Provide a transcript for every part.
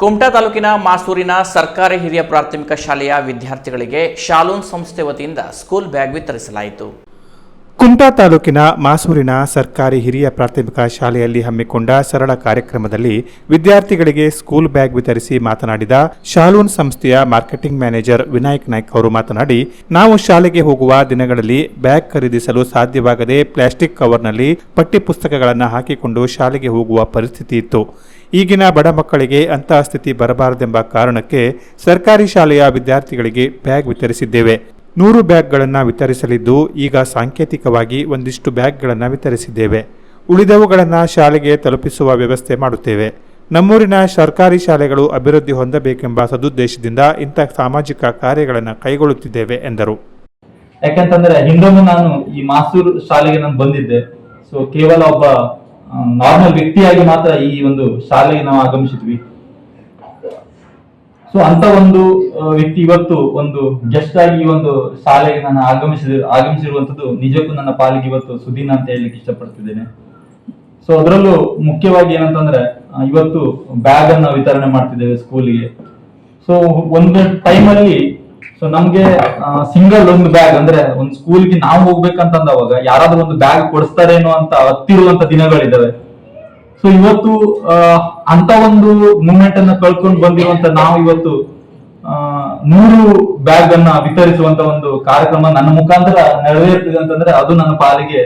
ಕುಮಟಾ ತಾಲೂಕಿನ ಮಾಸೂರಿನ ಸರ್ಕಾರಿ ಹಿರಿಯ ಪ್ರಾಥಮಿಕ ಶಾಲೆಯ ವಿದ್ಯಾರ್ಥಿಗಳಿಗೆ ಶಾಲೂನ್ ಸಂಸ್ಥೆ ವತಿಯಿಂದ ಸ್ಕೂಲ್ ಬ್ಯಾಗ್ ವಿತರಿಸಲಾಯಿತು. ಕುಮಟಾ ತಾಲೂಕಿನ ಮಾಸೂರಿನ ಸರ್ಕಾರಿ ಹಿರಿಯ ಪ್ರಾಥಮಿಕ ಶಾಲೆಯಲ್ಲಿ ಹಮ್ಮಿಕೊಂಡ ಸರಳ ಕಾರ್ಯಕ್ರಮದಲ್ಲಿ ವಿದ್ಯಾರ್ಥಿಗಳಿಗೆ ಸ್ಕೂಲ್ ಬ್ಯಾಗ್ ವಿತರಿಸಿ ಮಾತನಾಡಿದ ಶಾಲೂನ್ ಸಂಸ್ಥೆಯ ಮಾರ್ಕೆಟಿಂಗ್ ಮ್ಯಾನೇಜರ್ ವಿನಾಯಕ್ ನಾಯ್ಕ್ ಅವರು ಮಾತನಾಡಿ, ನಾವು ಶಾಲೆಗೆ ಹೋಗುವ ದಿನಗಳಲ್ಲಿ ಬ್ಯಾಗ್ ಖರೀದಿಸಲು ಸಾಧ್ಯವಾಗದೆ ಪ್ಲಾಸ್ಟಿಕ್ ಕವರ್ನಲ್ಲಿ ಪಠ್ಯ ಪುಸ್ತಕಗಳನ್ನು ಹಾಕಿಕೊಂಡು ಶಾಲೆಗೆ ಹೋಗುವ ಪರಿಸ್ಥಿತಿ ಇತ್ತು. ಈಗಿನ ಬಡ ಮಕ್ಕಳಿಗೆ ಅಂತಹ ಸ್ಥಿತಿ ಬರಬಾರದೆಂಬ ಕಾರಣಕ್ಕೆ ಸರ್ಕಾರಿ ಶಾಲೆಯ ವಿದ್ಯಾರ್ಥಿಗಳಿಗೆ ಬ್ಯಾಗ್ ವಿತರಿಸಿದ್ದೇವೆ. ನೂರು ಬ್ಯಾಗ್ಗಳನ್ನು ವಿತರಿಸಲಿದ್ದು ಈಗ ಸಾಂಕೇತಿಕವಾಗಿ ಒಂದಿಷ್ಟು ಬ್ಯಾಗ್ಗಳನ್ನು ವಿತರಿಸಿದ್ದೇವೆ. ಉಳಿದವುಗಳನ್ನು ಶಾಲೆಗೆ ತಲುಪಿಸುವ ವ್ಯವಸ್ಥೆ ಮಾಡುತ್ತೇವೆ. ನಮ್ಮೂರಿನ ಸರ್ಕಾರಿ ಶಾಲೆಗಳು ಅಭಿವೃದ್ಧಿ ಹೊಂದಬೇಕೆಂಬ ಸದುದ್ದೇಶದಿಂದ ಇಂಥ ಸಾಮಾಜಿಕ ಕಾರ್ಯಗಳನ್ನು ಕೈಗೊಳ್ಳುತ್ತಿದ್ದೇವೆ, ಎಂದರು. ಯಾಕಂತಂದ್ರೆ ಹಿಂದೊಮ್ಮೆ ನಾನು ಈ ಮಾಸೂರು ಶಾಲೆಗೆ ನಾನು ಬಂದಿದ್ದೆ. ಸೊ ಕೇವಲ ಒಬ್ಬ ನಾರ್ಮಲ್ ವ್ಯಕ್ತಿಯಾಗಿ ಮಾತ್ರ ಈ ಒಂದು ಶಾಲೆಗೆ ನಾವು ಆಗಮಿಸಿದ್ವಿ. ಸೊ ಅಂತ ಒಂದು ವ್ಯಕ್ತಿ ಇವತ್ತು ಒಂದು ಗೆಸ್ಟ್ ಆಗಿ ಈ ಒಂದು ಶಾಲೆಗೆ ನಾನು ಆಗಮಿಸಿದ ಆಗಮಿಸಿರುವಂತದ್ದು ನಿಜಕ್ಕೂ ನನ್ನ ಪಾಲಿಗೆ ಇವತ್ತು ಸುದೀನ ಅಂತ ಹೇಳಲಿಕ್ಕೆ ಇಷ್ಟಪಡ್ತಿದ್ದೇನೆ. ಸೊ ಅದರಲ್ಲೂ ಮುಖ್ಯವಾಗಿ ಏನಂತಂದ್ರೆ ಇವತ್ತು ಬ್ಯಾಗ್ ಅನ್ನ ವಿತರಣೆ ಮಾಡ್ತಿದ್ದೇವೆ ಸ್ಕೂಲಿಗೆ ಸೊ ಒಂದು ಟೈಮಲ್ಲಿ ಸೊ ನಮ್ಗೆ ಸಿಂಗಲ್ ಒಂದು ಬ್ಯಾಗ್ ಅಂದ್ರೆ ಒಂದು ಸ್ಕೂಲ್ಗೆ ನಾವು ಹೋಗ್ಬೇಕಂತಂದವಾಗ ಯಾರಾದ್ರೂ ಒಂದು ಬ್ಯಾಗ್ ಕೊಡಿಸ್ತಾರೇನೋ ಅಂತ ಹತ್ತಿರುವಂತ ದಿನಗಳಿದಾವೆ. ಸೊ ಇವತ್ತು ಅಂತ ಒಂದು ಮೂಮೆಂಟ್ ಅನ್ನ ಕಳ್ಕೊಂಡು ಬಂದಿರುವಂತ ನಾವು ಇವತ್ತು ನೂರು ಬ್ಯಾಗ್ ಅನ್ನ ವಿತರಿಸುವಂತ ಒಂದು ಕಾರ್ಯಕ್ರಮ ನನ್ನ ಮುಖಾಂತರ ನೆರವೇರ್ತದೆ ಅಂತಂದ್ರೆ ಅದು ನನ್ನ ಪಾಲಿಗೆ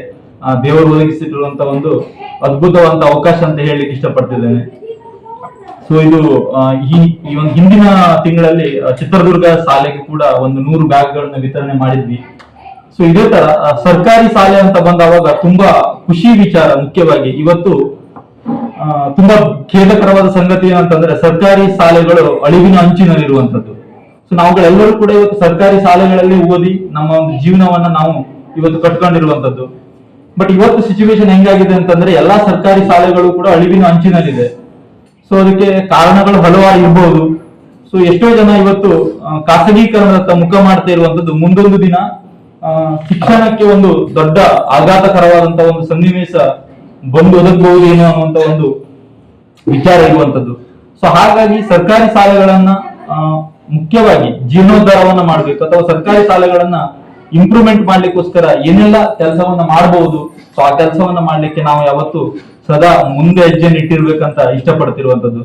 ದೇವರು ಒದಗಿಸಿರುವಂತ ಒಂದು ಅದ್ಭುತವಂತ ಅವಕಾಶ ಅಂತ ಹೇಳಲಿಕ್ಕೆ ಇಷ್ಟಪಡ್ತಿದ್ದೇನೆ. ಸೊ ಇದು ಈ ಒಂದು ಹಿಂದಿನ ತಿಂಗಳಲ್ಲಿ ಚಿತ್ರದುರ್ಗ ಶಾಲೆಗೆ ಕೂಡ ಒಂದು ನೂರು ಬ್ಯಾಗ್ಗಳನ್ನ ವಿತರಣೆ ಮಾಡಿದ್ವಿ. ಸೊ ಇದೇ ತರ ಸರ್ಕಾರಿ ಶಾಲೆ ಅಂತ ಬಂದವಾಗ ತುಂಬಾ ಖುಷಿ ವಿಚಾರ ಮುಖ್ಯವಾಗಿ. ಇವತ್ತು ತುಂಬಾ ಖೇದಕರವಾದ ಸಂಗತಿ ಏನಂತಂದ್ರೆ ಸರ್ಕಾರಿ ಶಾಲೆಗಳು ಅಳಿವಿನ ಅಂಚಿನಲ್ಲಿರುವಂತದ್ದು ಸೊ ನಾವುಗಳೆಲ್ಲರೂ ಕೂಡ ಇವತ್ತು ಸರ್ಕಾರಿ ಶಾಲೆಗಳಲ್ಲಿ ಓದಿ ನಮ್ಮ ಒಂದು ಜೀವನವನ್ನ ನಾವು ಇವತ್ತು ಕಟ್ಕೊಂಡಿರುವಂತದ್ದು ಬಟ್ ಇವತ್ತು ಸಿಚುವೇಶನ್ ಹೆಂಗಾಗಿದೆ ಅಂತಂದ್ರೆ ಎಲ್ಲಾ ಸರ್ಕಾರಿ ಶಾಲೆಗಳು ಕೂಡ ಅಳಿವಿನ ಅಂಚಿನಲ್ಲಿದೆ. ಸೊ ಅದಕ್ಕೆ ಕಾರಣಗಳು ಹಲವಾರು ಇರಬಹುದು ಸೊ ಎಷ್ಟೋ ಜನ ಇವತ್ತು ಖಾಸಗೀಕರಣದತ್ತ ಮುಖ ಮಾಡ್ತಾ ಇರುವಂತದ್ದು ಮುಂದೊಂದು ದಿನ ಶಿಕ್ಷಣಕ್ಕೆ ಒಂದು ದೊಡ್ಡ ಆಘಾತಕರವಾದಂತ ಒಂದು ಸನ್ನಿವೇಶ ಬಂದು ಒದಗಬಹುದು ಏನೋ ಅನ್ನುವಂತ ಒಂದು ವಿಚಾರ ಇರುವಂತದ್ದು ಸೊ ಹಾಗಾಗಿ ಸರ್ಕಾರಿ ಶಾಲೆಗಳನ್ನ ಮುಖ್ಯವಾಗಿ ಜೀರ್ಣೋದ್ಧಾರವನ್ನ ಮಾಡ್ಬೇಕು. ಅಥವಾ ಸರ್ಕಾರಿ ಶಾಲೆಗಳನ್ನ ಇಂಪ್ರೂವ್ಮೆಂಟ್ ಮಾಡ್ಲಿಕ್ಕೋಸ್ಕರ ಏನೆಲ್ಲ ಕೆಲಸವನ್ನ ಮಾಡಬಹುದು ಸೊ ಆ ಕೆಲಸವನ್ನ ಮಾಡ್ಲಿಕ್ಕೆ ನಾವು ಯಾವತ್ತು ಸದಾ ಮುಂದೆ ಹೆಜ್ಜೆಯನ್ನು ಇಟ್ಟಿರ್ಬೇಕಂತ ಇಷ್ಟಪಡ್ತಿರುವಂತದ್ದು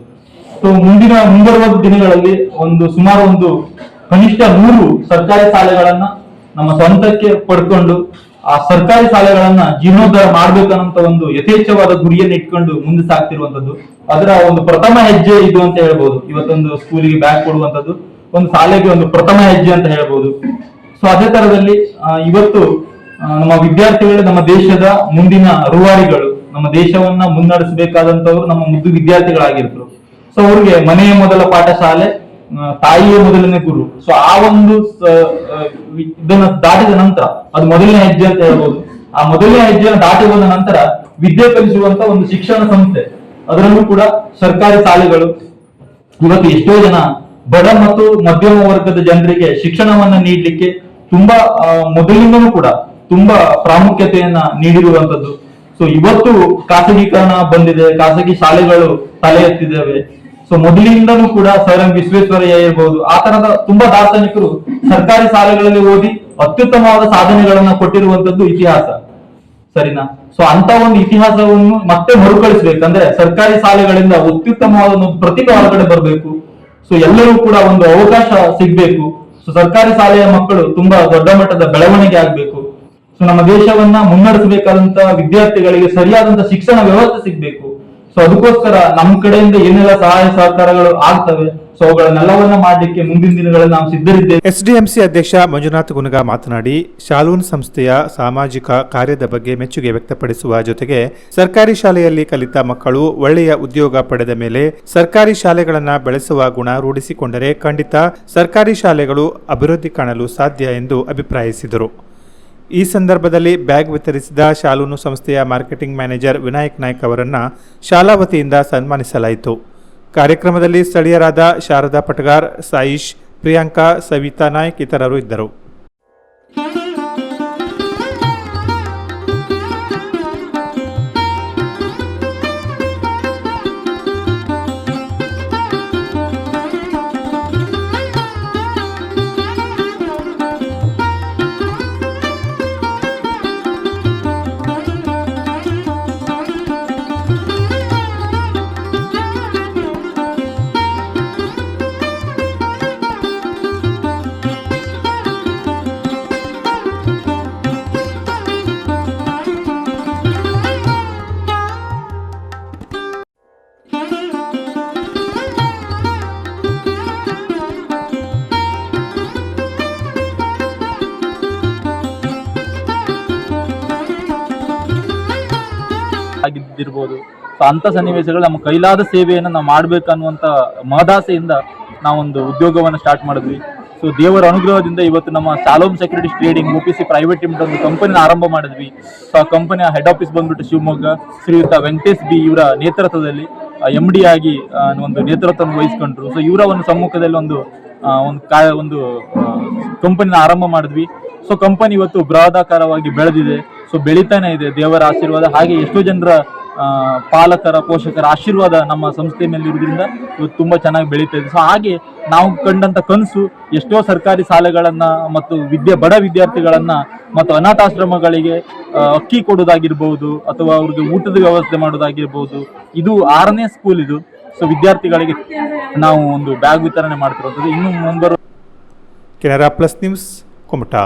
ಸೊ ಮುಂದಿನ ಮುಂಬರುವ ದಿನಗಳಲ್ಲಿ ಒಂದು ಸುಮಾರು ಒಂದು ಕನಿಷ್ಠ ನೂರು ಸರ್ಕಾರಿ ಶಾಲೆಗಳನ್ನ ನಮ್ಮ ಸ್ವಂತಕ್ಕೆ ಪಡ್ಕೊಂಡು ಆ ಸರ್ಕಾರಿ ಶಾಲೆಗಳನ್ನ ಜೀರ್ಣೋದ್ಧಾರ ಮಾಡ್ಬೇಕನ್ನಂತ ಒಂದು ಯಥೇಚ್ಛವಾದ ಗುರಿಯನ್ನು ಇಟ್ಕೊಂಡು ಮುಂದೆ ಸಾಗ್ತಿರುವಂತದ್ದು ಅದರ ಒಂದು ಪ್ರಥಮ ಹೆಜ್ಜೆ ಇದು ಅಂತ ಹೇಳ್ಬೋದು. ಇವತ್ತೊಂದು ಸ್ಕೂಲಿಗೆ ಬ್ಯಾಗ್ ಕೊಡುವಂತದ್ದು ಒಂದು ಶಾಲೆಗೆ ಒಂದು ಪ್ರಥಮ ಹೆಜ್ಜೆ ಅಂತ ಹೇಳ್ಬೋದು. ಸೊ ಅದೇ ತರದಲ್ಲಿ ಇವತ್ತು ನಮ್ಮ ವಿದ್ಯಾರ್ಥಿಗಳು ನಮ್ಮ ದೇಶದ ಮುಂದಿನ ರೂವಾರಿಗಳು, ನಮ್ಮ ದೇಶವನ್ನ ಮುನ್ನಡೆಸಬೇಕಾದಂತವ್ರು ನಮ್ಮ ಮುದ್ದು ವಿದ್ಯಾರ್ಥಿಗಳಾಗಿರ್ತರು. ಸೊ ಅವ್ರಿಗೆ ಮನೆಯ ಮೊದಲ ಪಾಠಶಾಲೆ ಶಾಲೆ ತಾಯಿಯ ಮೊದಲನೇ ಗುರು. ಸೊ, ಆ ಒಂದು ಇದನ್ನ ದಾಟಿದ ನಂತರ, ಅದು ಮೊದಲನೇ ಹೆಜ್ಜೆ ಅಂತ ಹೇಳ್ಬೋದು. ಆ ಮೊದಲನೇ ಹೆಜ್ಜೆಯನ್ನು ದಾಟಿ ಬಂದ ನಂತರ ವಿದ್ಯೆ ಕಲಿಸುವಂತ ಒಂದು ಶಿಕ್ಷಣ ಸಂಸ್ಥೆ. ಅದರಲ್ಲೂ ಕೂಡ ಸರ್ಕಾರಿ ಶಾಲೆಗಳು, ಇವತ್ತು ಎಷ್ಟೋ ಜನ ಬಡ ಮತ್ತು ಮಧ್ಯಮ ವರ್ಗದ ಜನರಿಗೆ ಶಿಕ್ಷಣವನ್ನ ನೀಡಲಿಕ್ಕೆ ತುಂಬಾ ಮೊದಲಿಂದನೂ ಕೂಡ ತುಂಬಾ ಪ್ರಾಮುಖ್ಯತೆಯನ್ನ ನೀಡಿರುವಂತದ್ದು ಸೊ ಇವತ್ತು ಖಾಸಗೀಕರಣ ಬಂದಿದೆ, ಖಾಸಗಿ ಶಾಲೆಗಳು ತಲೆ ಎತ್ತಿದ್ದಾವೆ. ಸೊ ಮೊದಲಿಂದನೂ ಕೂಡ ಸರ್ ವಿಶ್ವೇಶ್ವರಯ್ಯ ಇರಬಹುದು ಆ ತರದ ತುಂಬಾ ದಾರ್ಶನಿಕರು ಸರ್ಕಾರಿ ಶಾಲೆಗಳಲ್ಲಿ ಓದಿ ಅತ್ಯುತ್ತಮವಾದ ಸಾಧನೆಗಳನ್ನ ಕೊಟ್ಟಿರುವಂತದ್ದು ಇತಿಹಾಸ. ಸರಿನಾ? ಸೊ ಅಂತ ಒಂದು ಇತಿಹಾಸವನ್ನು ಮತ್ತೆ ಮರುಕಳಿಸ್ಬೇಕು ಅಂದ್ರೆ ಸರ್ಕಾರಿ ಶಾಲೆಗಳಿಂದ ಅತ್ಯುತ್ತಮವಾದ ಒಂದು ಪ್ರತಿಭೆ ಹೊರಗಡೆ ಬರಬೇಕು. ಸೊ ಎಲ್ಲರೂ ಕೂಡ ಒಂದು ಅವಕಾಶ ಸಿಗ್ಬೇಕು. ಸೊ ಸರ್ಕಾರಿ ಶಾಲೆಯ ಮಕ್ಕಳು ತುಂಬಾ ದೊಡ್ಡ ಮಟ್ಟದ ಬೆಳವಣಿಗೆ ಆಗ್ಬೇಕು. ಸೊ, ನಮ್ಮ ದೇಶವನ್ನ ಮುನ್ನಡೆಸಬೇಕಾದಂತಹ ವಿದ್ಯಾರ್ಥಿಗಳಿಗೆ ಸರಿಯಾದಂತಹ ಶಿಕ್ಷಣ ವ್ಯವಸ್ಥೆ ಸಿಗ್ಬೇಕು. ಸೊ ಅದಕ್ಕೋಸ್ಕರ ನಮ್ಮ ಕಡೆಯಿಂದ ಏನೆಲ್ಲ ಸಹಾಯ ಸಹಕಾರಗಳು ಆಗ್ತವೆ ಸೊ ಅವುಗಳನ್ನೆಲ್ಲವನ್ನ ಮಾಡಲಿಕ್ಕೆ ಮುಂದಿನ ದಿನಗಳಲ್ಲಿ ನಾವು ಸಿದ್ಧರಿದ್ದೇವೆ. ಎಸ್ಡಿಎಂಸಿ ಅಧ್ಯಕ್ಷ ಮಂಜುನಾಥ್ ಗುನಗ ಮಾತನಾಡಿ, ಶಾಲೂನ್ ಸಂಸ್ಥೆಯ ಸಾಮಾಜಿಕ ಕಾರ್ಯದ ಬಗ್ಗೆ ಮೆಚ್ಚುಗೆ ವ್ಯಕ್ತಪಡಿಸುವ ಜೊತೆಗೆ ಸರ್ಕಾರಿ ಶಾಲೆಯಲ್ಲಿ ಕಲಿತ ಮಕ್ಕಳು ಒಳ್ಳೆಯ ಉದ್ಯೋಗ ಪಡೆದ ಮೇಲೆ ಸರ್ಕಾರಿ ಶಾಲೆಗಳನ್ನು ಬೆಳೆಸುವ ಗುಣ ರೂಢಿಸಿಕೊಂಡರೆ ಖಂಡಿತ ಸರ್ಕಾರಿ ಶಾಲೆಗಳು ಅಭಿವೃದ್ಧಿ ಕಾಣಲು ಸಾಧ್ಯ ಎಂದು ಅಭಿಪ್ರಾಯಿಸಿದರು. ಈ ಸಂದರ್ಭದಲ್ಲಿ ಬ್ಯಾಗ್ ವಿತರಿಸಿದ ಶಾಲೂನು ಸಂಸ್ಥೆಯ ಮಾರ್ಕೆಟಿಂಗ್ ಮ್ಯಾನೇಜರ್ ವಿನಾಯಕ್ ನಾಯ್ಕ್ ಅವರನ್ನು ಶಾಲಾ ವತಿಯಿಂದ ಸನ್ಮಾನಿಸಲಾಯಿತು. ಕಾರ್ಯಕ್ರಮದಲ್ಲಿ ಸ್ಥಳೀಯರಾದ ಶಾರದಾ ಪಟಗಾರ್, ಸಾಯಿಶ್, ಪ್ರಿಯಾಂಕಾ, ಸವಿತಾ ನಾಯ್ಕ್ ಇತರರು ಇದ್ದರು. ಇದ್ದಿರ್ಬೋದು ಸೊ ಅಂಥ ಸನ್ನಿವೇಶಗಳು ನಮ್ಮ ಕೈಲಾದ ಸೇವೆಯನ್ನು ನಾವು ಮಾಡಬೇಕನ್ನುವಂಥ ಮಹದಾಸೆಯಿಂದ ನಾವೊಂದು ಉದ್ಯೋಗವನ್ನು ಸ್ಟಾರ್ಟ್ ಮಾಡಿದ್ವಿ. ಸೊ ದೇವರ ಅನುಗ್ರಹದಿಂದ ಇವತ್ತು ನಮ್ಮ Shalom security trading O P C private limited ಒಂದು ಕಂಪನಿನ ಆರಂಭ ಮಾಡಿದ್ವಿ. ಸೊ ಆ ಕಂಪನಿಯ ಹೆಡ್ ಆಫೀಸ್ ಬಂದ್ಬಿಟ್ಟು ಶಿವಮೊಗ್ಗ, ಶ್ರೀಯುತ ವೆಂಕಟೇಶ್ ಬಿ ಇವರ ನೇತೃತ್ವದಲ್ಲಿ ಎಂ ಡಿ ಆಗಿ ಒಂದು ನೇತೃತ್ವವನ್ನು ವಹಿಸ್ಕೊಂಡ್ರು. ಸೊ ಇವರ ಒಂದು ಸಮ್ಮುಖದಲ್ಲಿ ಒಂದು ಒಂದು ಕಾ, ಒಂದು ಕಂಪನಿನ ಆರಂಭ ಮಾಡಿದ್ವಿ. ಸೊ ಕಂಪನಿ ಇವತ್ತು ಬೃಹದಾಕಾರವಾಗಿ ಬೆಳೆದಿದೆ. ಸೊ ಬೆಳೀತಾನೆ ಇದೆ ದೇವರ ಆಶೀರ್ವಾದ. ಹಾಗೆ ಎಷ್ಟೋ ಜನರ ಪಾಲಕರ, ಪೋಷಕರ ಆಶೀರ್ವಾದ ನಮ್ಮ ಸಂಸ್ಥೆ ಮೇಲೆ ಇರೋದ್ರಿಂದ ಇವತ್ತು ತುಂಬ ಚೆನ್ನಾಗಿ ಬೆಳೀತಾ ಇದೆ. ಸೊ ಹಾಗೆ ನಾವು ಕಂಡಂತ ಕನಸು ಎಷ್ಟೋ ಸರ್ಕಾರಿ ಶಾಲೆಗಳನ್ನ ಮತ್ತು ವಿದ್ಯೆ, ಬಡ ವಿದ್ಯಾರ್ಥಿಗಳನ್ನ ಮತ್ತು ಅನಾಥಾಶ್ರಮಗಳಿಗೆ ಅಕ್ಕಿ ಕೊಡೋದಾಗಿರ್ಬೋದು ಅಥವಾ ಅವ್ರಿಗೆ ಊಟದ ವ್ಯವಸ್ಥೆ ಮಾಡೋದಾಗಿರ್ಬೋದು ಇದು ಆರನೇ ಸ್ಕೂಲ್ ಇದು. ಸೊ ವಿದ್ಯಾರ್ಥಿಗಳಿಗೆ ನಾವು ಒಂದು ಬ್ಯಾಗ್ ವಿತರಣೆ ಮಾಡ್ತಿರೋದು ಇನ್ನು ಮುಂಬರುವ ಕೆನರಾ ಪ್ಲಸ್ ನ್ಯೂಸ್, ಕುಮಟಾ.